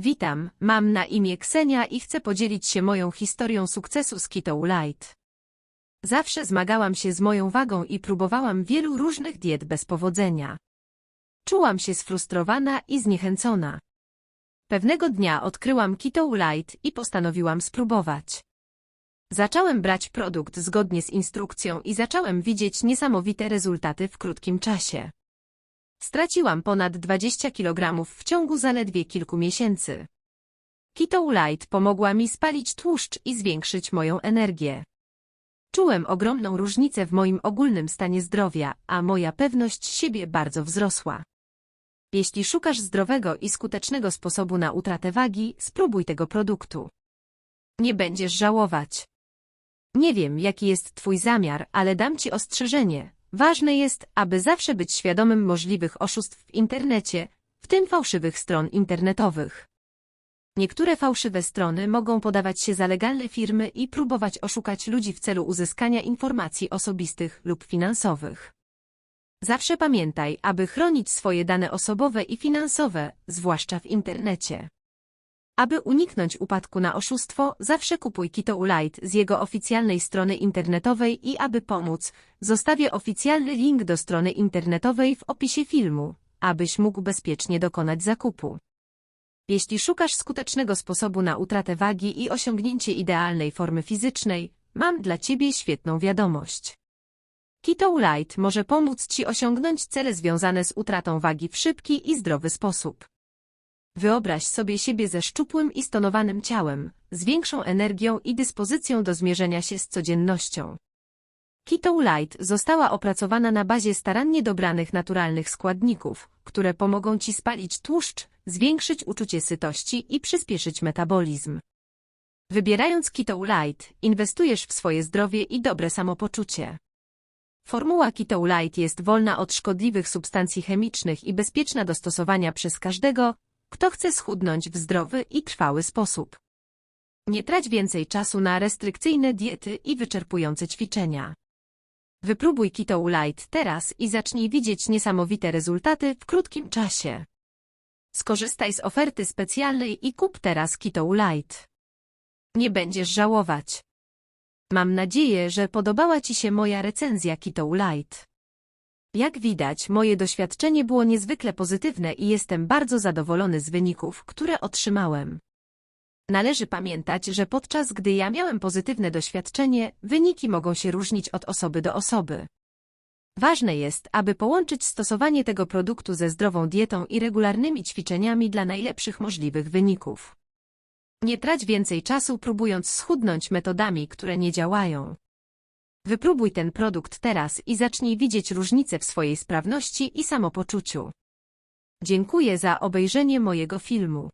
Witam, mam na imię Ksenia i chcę podzielić się moją historią sukcesu z Keto Light. Zawsze zmagałam się z moją wagą i próbowałam wielu różnych diet bez powodzenia. Czułam się sfrustrowana i zniechęcona. Pewnego dnia odkryłam Keto Light i postanowiłam spróbować. Zacząłem brać produkt zgodnie z instrukcją i zacząłem widzieć niesamowite rezultaty w krótkim czasie. Straciłam ponad 20 kg w ciągu zaledwie kilku miesięcy. Keto Light pomogła mi spalić tłuszcz i zwiększyć moją energię. Czułem ogromną różnicę w moim ogólnym stanie zdrowia, a moja pewność siebie bardzo wzrosła. Jeśli szukasz zdrowego i skutecznego sposobu na utratę wagi, spróbuj tego produktu. Nie będziesz żałować. Nie wiem, jaki jest Twój zamiar, ale dam Ci ostrzeżenie. Ważne jest, aby zawsze być świadomym możliwych oszustw w internecie, w tym fałszywych stron internetowych. Niektóre fałszywe strony mogą podawać się za legalne firmy i próbować oszukać ludzi w celu uzyskania informacji osobistych lub finansowych. Zawsze pamiętaj, aby chronić swoje dane osobowe i finansowe, zwłaszcza w internecie. Aby uniknąć upadku na oszustwo, zawsze kupuj Keto Light z jego oficjalnej strony internetowej i aby pomóc, zostawię oficjalny link do strony internetowej w opisie filmu, abyś mógł bezpiecznie dokonać zakupu. Jeśli szukasz skutecznego sposobu na utratę wagi i osiągnięcie idealnej formy fizycznej, mam dla Ciebie świetną wiadomość. Keto Light może pomóc Ci osiągnąć cele związane z utratą wagi w szybki i zdrowy sposób. Wyobraź sobie siebie ze szczupłym i stonowanym ciałem, z większą energią i dyspozycją do zmierzenia się z codziennością. Keto Light została opracowana na bazie starannie dobranych naturalnych składników, które pomogą Ci spalić tłuszcz, zwiększyć uczucie sytości i przyspieszyć metabolizm. Wybierając Keto Light, inwestujesz w swoje zdrowie i dobre samopoczucie. Formuła Keto Light jest wolna od szkodliwych substancji chemicznych i bezpieczna do stosowania przez każdego, kto chce schudnąć w zdrowy i trwały sposób. Nie trać więcej czasu na restrykcyjne diety i wyczerpujące ćwiczenia. Wypróbuj Keto Light teraz i zacznij widzieć niesamowite rezultaty w krótkim czasie. Skorzystaj z oferty specjalnej i kup teraz Keto Light. Nie będziesz żałować. Mam nadzieję, że podobała Ci się moja recenzja Keto Light. Jak widać, moje doświadczenie było niezwykle pozytywne i jestem bardzo zadowolony z wyników, które otrzymałem. Należy pamiętać, że podczas gdy ja miałem pozytywne doświadczenie, wyniki mogą się różnić od osoby do osoby. Ważne jest, aby połączyć stosowanie tego produktu ze zdrową dietą i regularnymi ćwiczeniami dla najlepszych możliwych wyników. Nie trać więcej czasu próbując schudnąć metodami, które nie działają. Wypróbuj ten produkt teraz i zacznij widzieć różnice w swojej sprawności i samopoczuciu. Dziękuję za obejrzenie mojego filmu.